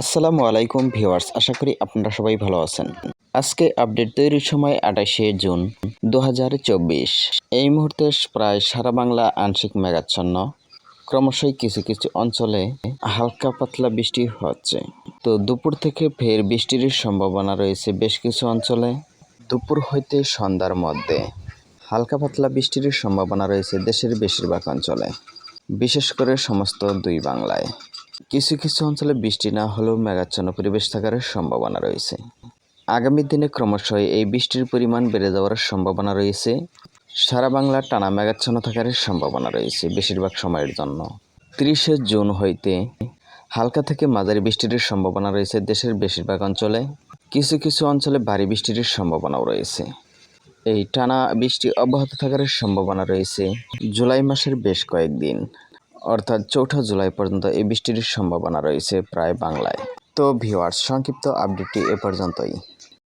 আসসালামু আলাইকুম ভিউয়ার্স, আশা করি আপনারা সবাই ভালো আছেন। আজকে আপডেট তৈরির সময় আঠাশে জুন দু হাজার চব্বিশ। এই মুহূর্তে প্রায় সারা বাংলা আংশিক মেঘাচ্ছন্ন। ক্রমশই কিছু কিছু অঞ্চলে হালকা পাতলা বৃষ্টি হচ্ছে। তো দুপুর থেকে ফের বৃষ্টির সম্ভাবনা রয়েছে বেশ কিছু অঞ্চলে। দুপুর হইতে সন্ধ্যার মধ্যে হালকা পাতলা বৃষ্টির সম্ভাবনা রয়েছে দেশের বেশিরভাগ অঞ্চলে। বিশেষ করে সমস্ত দুই বাংলায়। কিছু কিছু অঞ্চলে বৃষ্টি না হলেও মেঘাচ্ছন্ন পরিবেশ থাকার সম্ভাবনা রয়েছে। আগামী দিনে ক্রমশই এই বৃষ্টির পরিমাণ বেড়ে যাওয়ার সম্ভাবনা রয়েছে। সারা বাংলার টানা মেঘাচ্ছন্ন থাকার সম্ভাবনা রয়েছে বেশিরভাগ সময়ের জন্য। তিরিশে জুন হইতে হালকা থেকে মাঝারি বৃষ্টির সম্ভাবনা রয়েছে দেশের বেশিরভাগ অঞ্চলে। কিছু কিছু অঞ্চলে ভারী বৃষ্টির সম্ভাবনাও রয়েছে। এই টানা বৃষ্টি অব্যাহত থাকার সম্ভাবনা রয়েছে। জুলাই মাসের বেশ কয়েকদিন অর্থাৎ চৌঠা জুলাই পর্যন্ত এই বৃষ্টির সম্ভাবনা রয়েছে প্রায় বাংলায়। তো ভিওয়ার্স সংক্ষিপ্ত আপডেটটি এ পর্যন্তই।